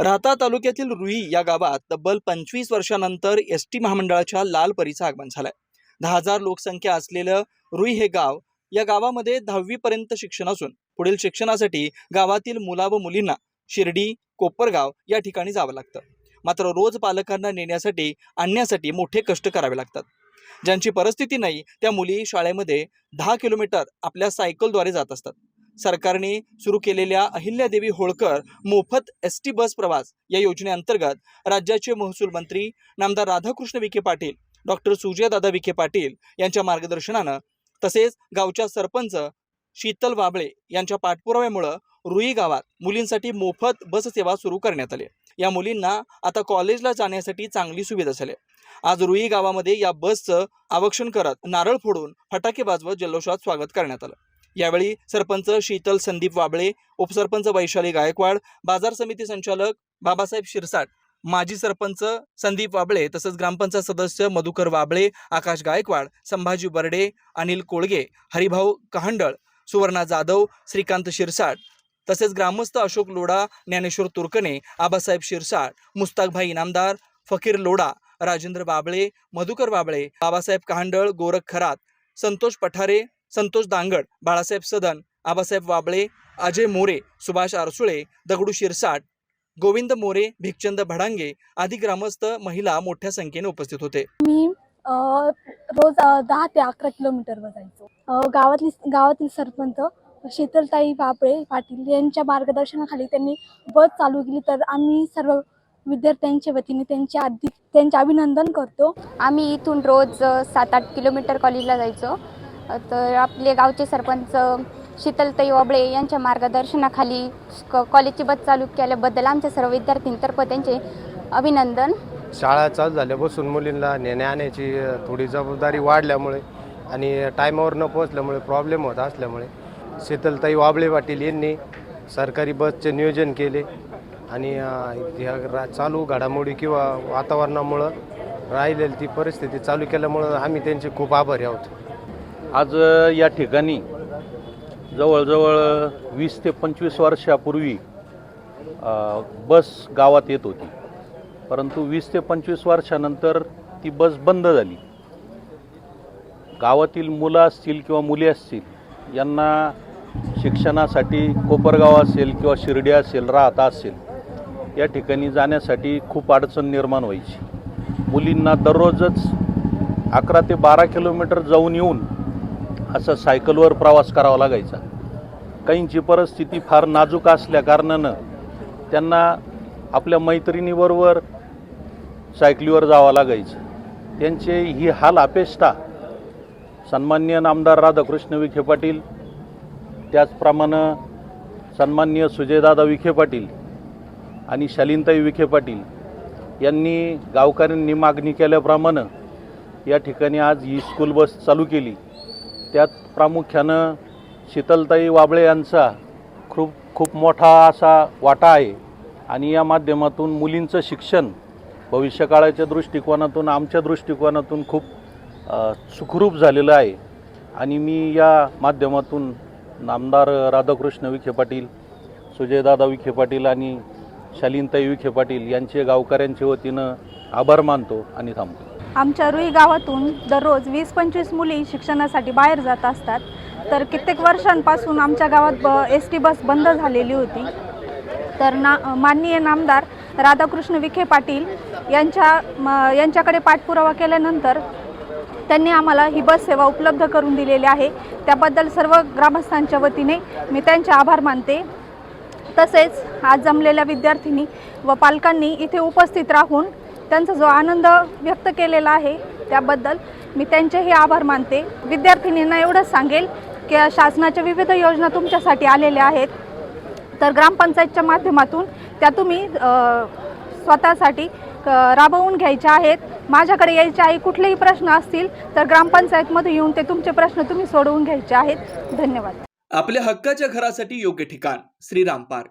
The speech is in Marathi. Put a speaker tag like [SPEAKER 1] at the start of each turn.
[SPEAKER 1] राहता तालुक्यातील रुई या गावात तब्बल पंचवीस वर्षानंतर एस टी महामंडळाच्या लाल परीचं आगमन झालंय. दहा हजार लोकसंख्या असलेलं रुई हे गाव या गावामध्ये दहावीपर्यंत शिक्षण असून पुढील शिक्षणासाठी गावातील मुला व मुलींना शिर्डी कोपरगाव या ठिकाणी जावं लागतं. मात्र रोज पालकांना नेण्यासाठी आणण्यासाठी मोठे कष्ट करावे लागतात. ज्यांची परिस्थिती नाही त्या मुली शाळेमध्ये दहा किलोमीटर आपल्या सायकलद्वारे जात असतात. सरकारने सुरू केलेल्या अहिल्यादेवी होळकर मोफत एस टी बस प्रवास या योजनेअंतर्गत राज्याचे महसूल मंत्री नामदार राधाकृष्ण विखे पाटील डॉक्टर सुजयदादा विखे पाटील यांच्या मार्गदर्शनानं तसेच गावच्या सरपंच शीतल वाबळे यांच्या पाठपुराव्यामुळं रुई गावात मुलींसाठी मोफत बस सेवा सुरू करण्यात आली. या मुलींना आता कॉलेजला जाण्यासाठी चांगली सुविधा झाली आज रुई गावामध्ये या बसचं आरक्षण करत नारळ फोडून फटाके वाजवत जल्लोषात स्वागत करण्यात आलं. यावेळी सरपंच शीतल संदीप वाबळे उपसरपंच वैशाली गायकवाड बाजार समिती संचालक बाबासाहेब शिरसाट माजी सरपंच संदीप वाबळे तसंच ग्रामपंचायत सदस्य मधुकर वाबळे आकाश गायकवाड संभाजी बर्डे अनिल कोळगे हरिभाऊ कहांडळ सुवर्णा जाधव श्रीकांत शिरसाट तसेच ग्रामस्थ अशोक लोढा ज्ञानेश्वर तुर्कने आबासाहेब शिरसाट मुस्ताकभाई इनामदार फकीर लोढा राजेंद्र बाबळे मधुकर बाबळे बाबासाहेब कहांडळ गोरख खरात संतोष पठारे संतोष दांगड बाळासाहेब सदन आबासाहेब वाबळे अजय मोरे सुभाष आरसुळे दगडू शिरसाट गोविंद मोरे भिकचंद भडांगे आदी ग्रामस्थ महिला मोठ्या संख्येने उपस्थित होते.
[SPEAKER 2] मी अ, रोज दहा ते अकरा किलोमीटरवर जायचो. गावातली गावातील सरपंच शीतलताई बाबळे पाटील यांच्या मार्गदर्शनाखाली त्यांनी बस चालू केली. तर आम्ही सर्व विद्यार्थ्यांच्या वतीने त्यांचे आधी त्यांचे अभिनंदन करतो.
[SPEAKER 3] आम्ही इथून रोज सात आठ किलोमीटर कॉलेजला जायचो. तर आपले गावचे सरपंच शीतलताई वाबळे यांच्या मार्गदर्शनाखाली क- कॉलेजची बस चालू केल्याबद्दल आमच्या सर्व विद्यार्थ्यांतर्फे त्यांचे अभिनंदन.
[SPEAKER 4] शाळा चालू झाल्यापासून मुलींना नेण्या आणण्याची थोडी जबाबदारी वाढल्यामुळे आणि टायमावर न पोहोचल्यामुळे प्रॉब्लेम होत असल्यामुळे शीतलताई वाबळे पाटील यांनी सरकारी बसचे नियोजन केले आणि ह्या चालू घडामोडी किंवा वातावरणामुळं राहिलेली ती परिस्थिती चालू केल्यामुळं आम्ही त्यांचे खूप आभारी आहोत.
[SPEAKER 5] आज या ठिकाणी जवळजवळ वीस ते पंचवीस वर्षापूर्वी बस गावात येत होती. परंतु वीस ते पंचवीस वर्षानंतर ती बस बंद झाली. गावातील मुलं असतील किंवा मुली असतील यांना शिक्षणासाठी कोपरगाव असेल किंवा शिर्डी असेल राहता असेल या ठिकाणी जाण्यासाठी खूप अडचण निर्माण व्हायची. मुलींना दररोजच अकरा ते बारा किलोमीटर जाऊन येऊन असं सायकलवर प्रवास करावा लागायचा. काहींची परिस्थिती फार नाजूक असल्या कारणानं त्यांना आपल्या मैत्रिणीबरोबर सायकलीवर जावं लागायचं. त्यांचे ही हाल अपेष्टा सन्माननीय नामदार राधाकृष्ण विखे पाटील त्याचप्रमाणे सन्माननीय सुजयदादा विखे पाटील आणि शालीनताई विखे पाटील यांनी गावकऱ्यांनी मागणी केल्याप्रमाणे या ठिकाणी आज ही स्कूल बस चालू केली. त्यात प्रामुख्यानं शीतलताई वाबळे यांचा खूप खूप मोठा असा वाटा आहे. आणि या माध्यमातून मुलींचं शिक्षण भविष्यकाळाच्या दृष्टिकोनातून आमच्या दृष्टिकोनातून खूप सुखरूप झालेलं आहे. आणि मी या माध्यमातून नामदार राधाकृष्ण विखे पाटील सुजयदादा विखे पाटील आणि शालीनताई विखे पाटील यांचे गावकऱ्यांच्या वतीनं आभार मानतो आणि थांबतो.
[SPEAKER 6] आमच्या रुई गावातून दररोज वीस पंचवीस मुली शिक्षणासाठी बाहेर जात असतात. तर कित्येक वर्षांपासून आमच्या गावात ब एस टी बस बंद झालेली होती. तर ना माननीय नामदार राधाकृष्ण विखे पाटील यांच्या म यांच्याकडे पाठपुरावा केल्यानंतर त्यांनी आम्हाला ही बस सेवा उपलब्ध करून दिलेली आहे. त्याबद्दल सर्व ग्रामस्थांच्या वतीने मी त्यांचे आभार मानते. तसेच आज जमलेल्या विद्यार्थिनी व पालकांनी इथे उपस्थित राहून त्यांचा जो आनंद व्यक्त केलेला आहे त्याबद्दल मी त्यांचेही आभार मानते. विद्यार्थिनींना एवढंच सांगेल की शासनाच्या विविध योजना तुमच्यासाठी आलेल्या आहेत. तर ग्रामपंचायतच्या माध्यमातून त्या तुम्ही स्वतःसाठी राबवून घ्यायच्या आहेत. माझ्याकडे यायचे आहे कुठलेही प्रश्न असतील तर ग्रामपंचायतमध्ये येऊन ते तुमचे प्रश्न तुम्ही सोडवून घ्यायचे आहेत. धन्यवाद.
[SPEAKER 1] आपल्या हक्काच्या घरासाठी योग्य ठिकाण श्रीराम पार्क.